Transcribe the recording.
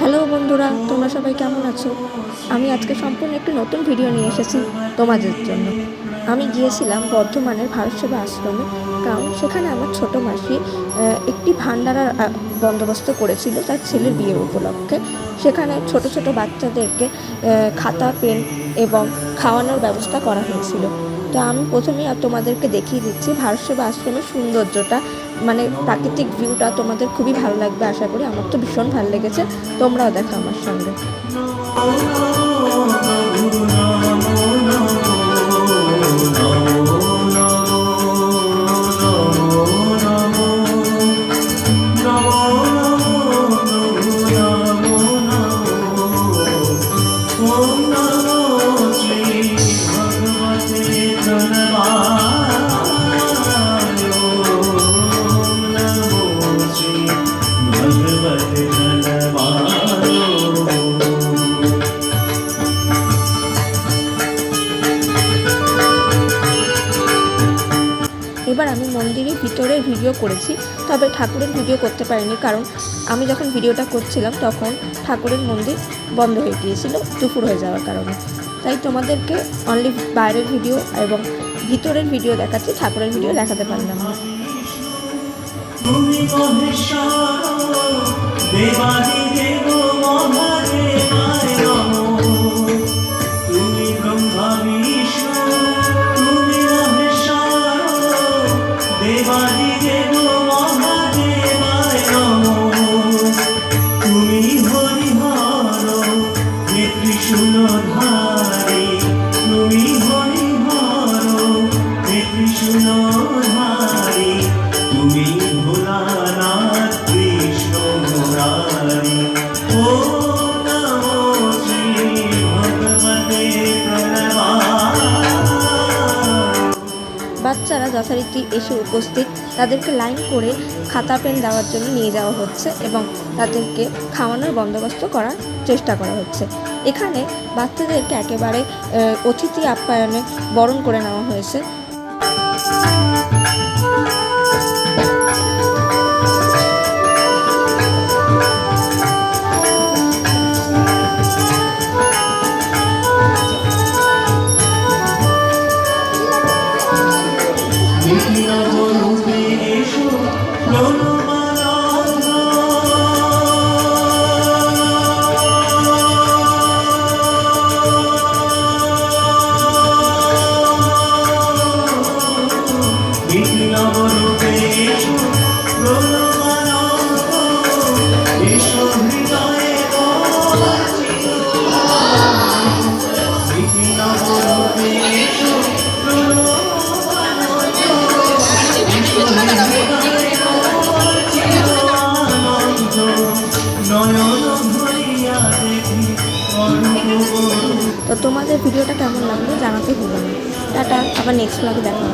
Hello বন্ধুরা, তোমরা সবাই কেমন আছো? আমি আজকে সম্পূর্ণ একটি নতুন ভিডিও নিয়ে এসেছি তোমাদের জন্য। আমি গিয়েছিলাম বর্ধমানের ভারত সেবা আশ্রমে, কারণ সেখানে আমার ছোট মাসি একটি ভান্ডারার বন্দোবস্ত করেছিল তার ছেলের বিয়ে উপলক্ষে। সেখানে ছোট ছোট বাচ্চাদেরকে খাতা, পেন এবং খাওয়ানোর ব্যবস্থা করা হয়েছিল। তো আমি প্রথমেই তোমাদেরকে দেখিয়ে দিচ্ছি ভারত সেবা আশ্রমের সৌন্দর্যটা মানে প্রাকৃতিক ভিউটা তোমাদের খুবই ভালো লাগবে আশা করি আমার তো ভীষণ ভালো লেগেছে তোমরাও দেখো আমার সঙ্গে এবার আমি মন্দিরের ভিতরের ভিডিও করেছি, তবে ঠাকুরের ভিডিও করতে পারিনি কারণ আমি যখন ভিডিওটা করছিলাম তখন ঠাকুরের মন্দির বন্ধ হয়ে গিয়েছিল দুপুর হয়ে যাওয়ার কারণে। তাই তোমাদেরকে অনলি বাইরের ভিডিও এবং ভিতরের ভিডিও দেখাচ্ছি, ঠাকুরের ভিডিও দেখাতে পারলাম না। বাচ্চারা যথারীতি এসে উপস্থিত। তাদেরকে লাইন করে খাতা পেন দেওয়ার জন্য নিয়ে যাওয়া হচ্ছে এবং তাদেরকে খাওয়ানোর বন্দোবস্ত করার চেষ্টা করা হচ্ছে। এখানে বাচ্চাদেরকে একেবারে অতিথি আপ্যায়নে বরণ করে নেওয়া হয়েছে। No. তো তোমাদের ভিডিওটা কেমন লাগল জানাতে ভুলো না। টাটা আবার নেক্সট ব্লগে দেখা